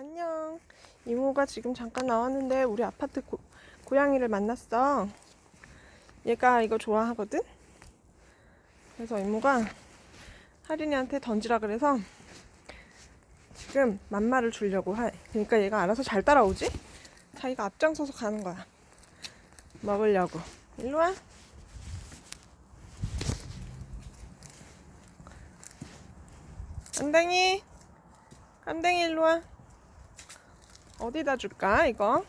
안녕. 이모가 지금 잠깐 나왔는데 우리 아파트 고, 고양이를 만났어. 얘가 이거 좋아하거든? 그래서 이모가 하린이한테 던지라 그래서 지금 맘마를 주려고 해. 그러니까 얘가 알아서 잘 따라오지? 자기가 앞장서서 가는 거야. 먹으려고. 일로 와. 깜댕이. 깜댕이 일로 와. 어디다 줄까, 이거?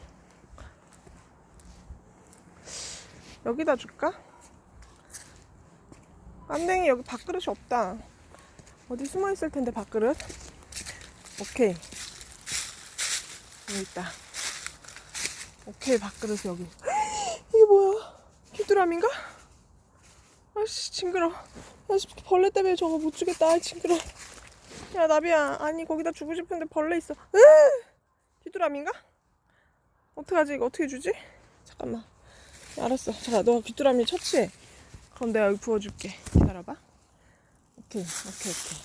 여기다 줄까? 깜댕이 여기 밥그릇이 없다. 어디 숨어 있을 텐데, 밥그릇? 오케이. 여기 있다. 오케이, 밥그릇 여기. 이게 뭐야? 귀뚜라미인가? 아씨, 징그러. 아씨, 벌레 때문에 저거 못 주겠다. 아, 징그러. 야, 나비야. 아니, 거기다 주고 싶은데 벌레 있어. 으! 귀뚜라미인가? 어떡하지? 이거 어떻게 주지? 잠깐만. 야, 알았어. 자, 너 귀뚜라미 처치해. 그럼 내가 여기 부어줄게. 기다려봐. 오케이, 오케이, 오케이.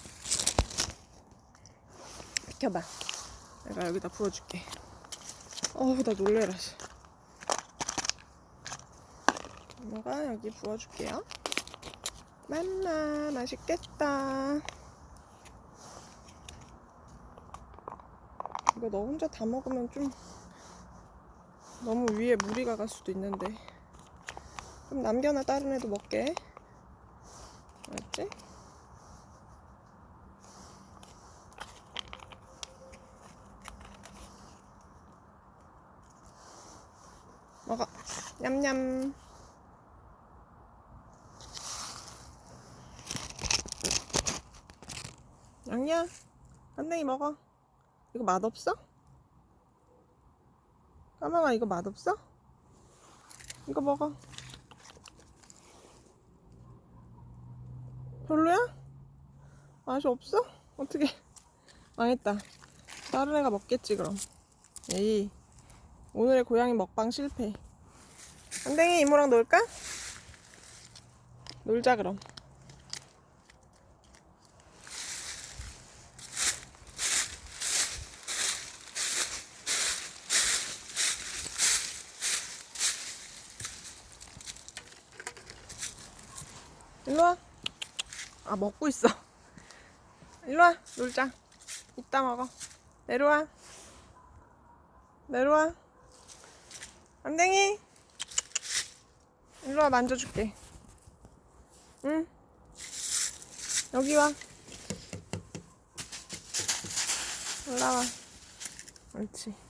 비켜봐. 내가 여기다 부어줄게. 어우, 나 놀래라. 씨. 엄마가 여기 부어줄게요. 맘마, 맛있겠다. 이거 너 혼자 다 먹으면 좀 너무 위에 무리가 갈 수도 있는데. 좀 남겨놔 다른 애도 먹게. 알았지? 먹어. 냠냠. 양냐 한댕이 먹어 이거 맛없어? 까망아 이거 맛없어? 이거 먹어 별로야? 맛이 없어? 어떻게 망했다 다른 애가 먹겠지 그럼 에이 오늘의 고양이 먹방 실패 안댕이 이모랑 놀까? 놀자 그럼 일로 와. 아, 먹고 있어. 일로 와, 놀자. 이따 먹어. 내려와. 내려와. 안댕이. 일로 와, 만져줄게. 응. 여기 와. 올라와. 옳지.